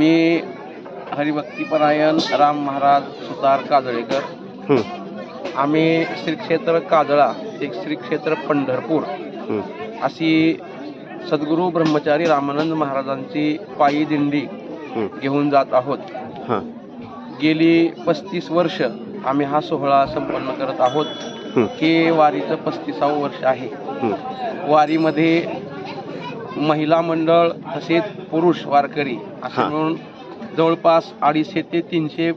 मी हरिभक्तीपरायण राम महाराज सुतार काजळेकर. आम्ही श्री क्षेत्र काजळा एक श्री क्षेत्र पंढरपूर अशी सद्गुरू ब्रह्मचारी रामानंद महाराजांची पायी दिंडी घेऊन जात आहोत. हां, गेली पस्तीस वर्ष आम्ही हा सोहळा संपन्न करत आहोत. हं, वारीचं पस्तीसावं वर्ष आहे. वारीमध्ये महिला मंडळ तसेच पुरुष वारकरी असे. मिळून जवळपास अडीचशे ते तीनशे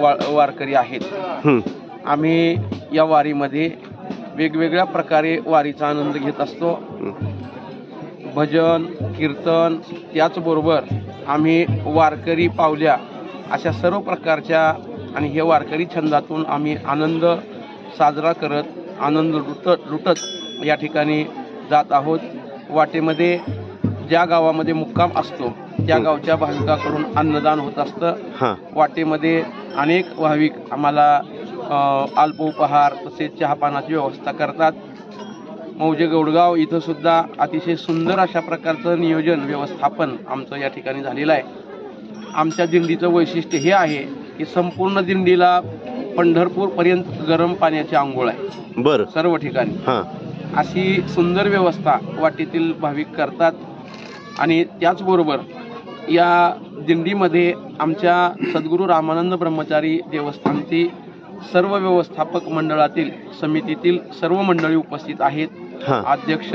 वा वारकरी आहेत आम्ही या वारीमध्ये वेगवेगळ्या प्रकारे वारीचा आनंद घेत असतो. भजन कीर्तन त्याचबरोबर आम्ही वारकरी पावल्या अशा सर्व प्रकारच्या आणि हे वारकरी छंदातून आम्ही आनंद साजरा करत आनंद लुटत लुटत या ठिकाणी जात आहोत वाटेमध्ये ज्या गावामध्ये मुक्काम असतो त्या. गावच्या भाविकाकडून अन्नदान होत असतं. हां, वाटेमध्ये अनेक भाविक आम्हाला अ, अल्प उपहार तसेच चहापानाची व्यवस्था करतात. मौजे गौडगाव इथं सुद्धा अतिशय सुंदर अशा प्रकारचं नियोजन व्यवस्थापन आमचं या ठिकाणी झालेलं आहे. आमच्या दिंडीचं वैशिष्ट्य हे आहे की संपूर्ण दिंडीला पंढरपूरपर्यंत गरम पाण्याची आंघोळ आहे. बरं. सर्व ठिकाणी. हां. अशी सुंदर व्यवस्था वाटेतील भाविक करतात. आणि त्याचबरोबर या दिंडीमध्ये आमच्या सद्गुरू रामानंद ब्रह्मचारी देवस्थानची सर्व व्यवस्थापक मंडळातील समितीतील सर्व मंडळी उपस्थित आहेत. अध्यक्ष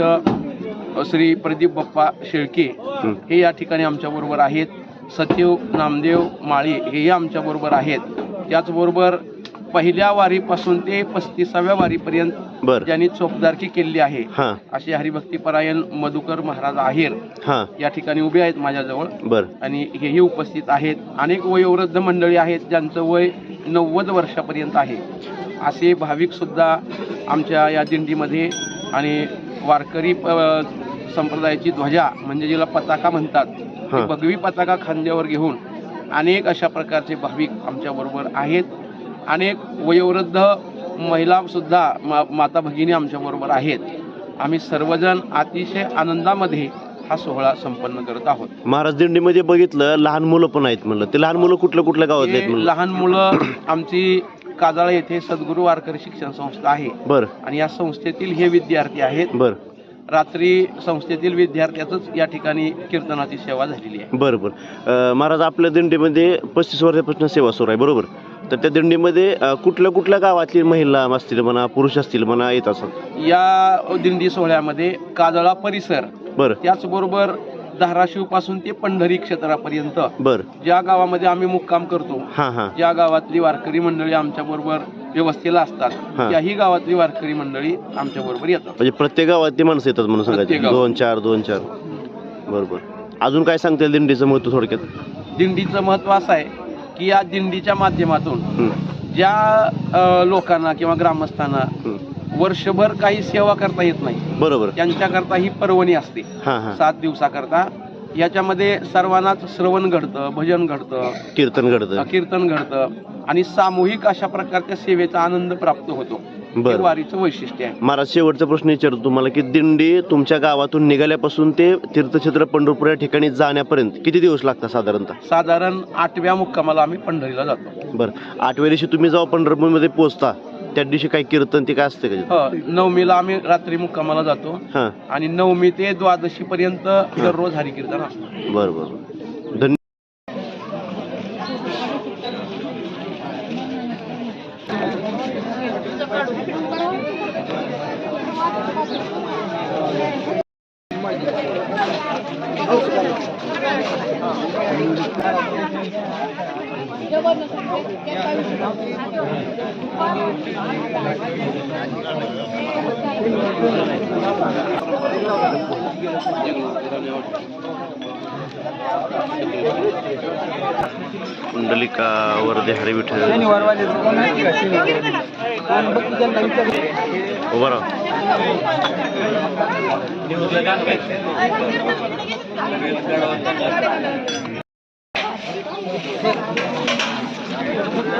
श्री प्रदीप बाप्पा शेळके हं, हे या ठिकाणी आमच्याबरोबर आहेत. सचिव नामदेव माळी हेही आमच्याबरोबर आहेत. त्याचबरोबर पहिल्या वारीपासून ते पस्तीसाव्या वारीपर्यंत बरं. ज्यांनी चोपदारकी केलेली आहे हां. असे हरिभक्तीपरायण मधुकर महाराज आहेर हां. या ठिकाणी उभे आहेत माझ्याजवळ. बरं. आणि हेही उपस्थित आहेत. अनेक वयोवृद्ध मंडळी आहेत ज्यांचं वय नव्वद वर्षापर्यंत आहे. असे भाविक सुद्धा आमच्या या दिंडीमध्ये आणि वारकरी अ, संप्रदायाची ध्वजा म्हणजे जिला पताका म्हणतात ती हां. भगवी पताका खांद्यावर घेऊन अनेक अशा प्रकारचे भाविक आमच्याबरोबर आहेत. अनेक वयोवृद्ध महिला सुद्धा मा माता भगिनी आमच्याबरोबर आहेत. आम्ही सर्वजण अतिशय आनंदामध्ये हा सोहळा संपन्न करत आहोत. महाराज दिंडीमध्ये बघितलं लहान मुलं पण आहेत म्हणलं. ते लहान मुलं कुठल्या कुठल्या गावातले आहेत म्हणलं? लहान मुलं आमची काजाळा येथे सद्गुरू वारकरी शिक्षण संस्था आहे. बरं. आणि या संस्थेतील हे विद्यार्थी आहेत. बरं. रात्री संस्थेतील विद्यार्थ्याच या ठिकाणी कीर्तनाची सेवा झालेली आहे. बरं बरं. अं, महाराज आपल्या दिंडीमध्ये पस्तीस वर्षापासून सेवा सुरू आहे बरोबर? तर त्या दिंडीमध्ये कुठल्या कुठल्या गावातली महिला असतील म्हणा पुरुष असतील म्हणा येत असत? या दिंडी सोहळ्यामध्ये काजळा परिसर बरं. त्याचबरोबर धाराशिवपासून ते पंढरी क्षेत्रापर्यंत. बरं. ज्या गावामध्ये आम्ही मुक्काम करतो हां हां. ज्या गावातली वारकरी मंडळी आमच्या बरोबर व्यवस्थेला असतात. त्याही गावातली वारकरी मंडळी आमच्या बरोबर येतात. म्हणजे प्रत्येक गावात ते माणसं येतात म्हणून सांगायचं. दोन चार दोन चार. बरोबर. अजून काय सांगता येईल दिंडीचं महत्त्व थोडक्यात? दिंडीचं महत्त्व असं आहे की या दिंडीच्या माध्यमातून ज्या लोकांना किंवा ग्रामस्थांना. वर्षभर काही सेवा करता येत नाही. बरोबर. त्यांच्याकरता ही पर्वणी असते. सात दिवसाकरता याच्यामध्ये सर्वांनाच श्रवण घडतं भजन घडतं. कीर्तन घडतं. कीर्तन घडतं. आणि सामूहिक अशा प्रकारच्या सेवेचा आनंद प्राप्त होतो. हे वारीचं वैशिष्ट्य आहे. महाराज शेवटचा प्रश्न विचारतो तुम्हाला की दिंडी तुमच्या गावातून निघाल्यापासून ते तीर्थक्षेत्र पंढरपूर या ठिकाणी जाण्यापर्यंत किती दिवस लागतात साधारणतः? साधारण आठव्या मुक्कामाला आम्ही पंढरीला जातो. बरं. आठव्या दिवशी तुम्ही जेव्हा पंढरपूरमध्ये पोहोचता त्या दिवशी काय कीर्तन ते काय असते का हो नवमीला आम्ही रात्री मुक्कामाला जातो. हां. आणि नवमी ते द्वादशी पर्यंत दररोज हरिकीर्तन असतं. बरं बरं बरं. धन्य कुंडलिका वरदे हरी विठ्ठल उभा राहा.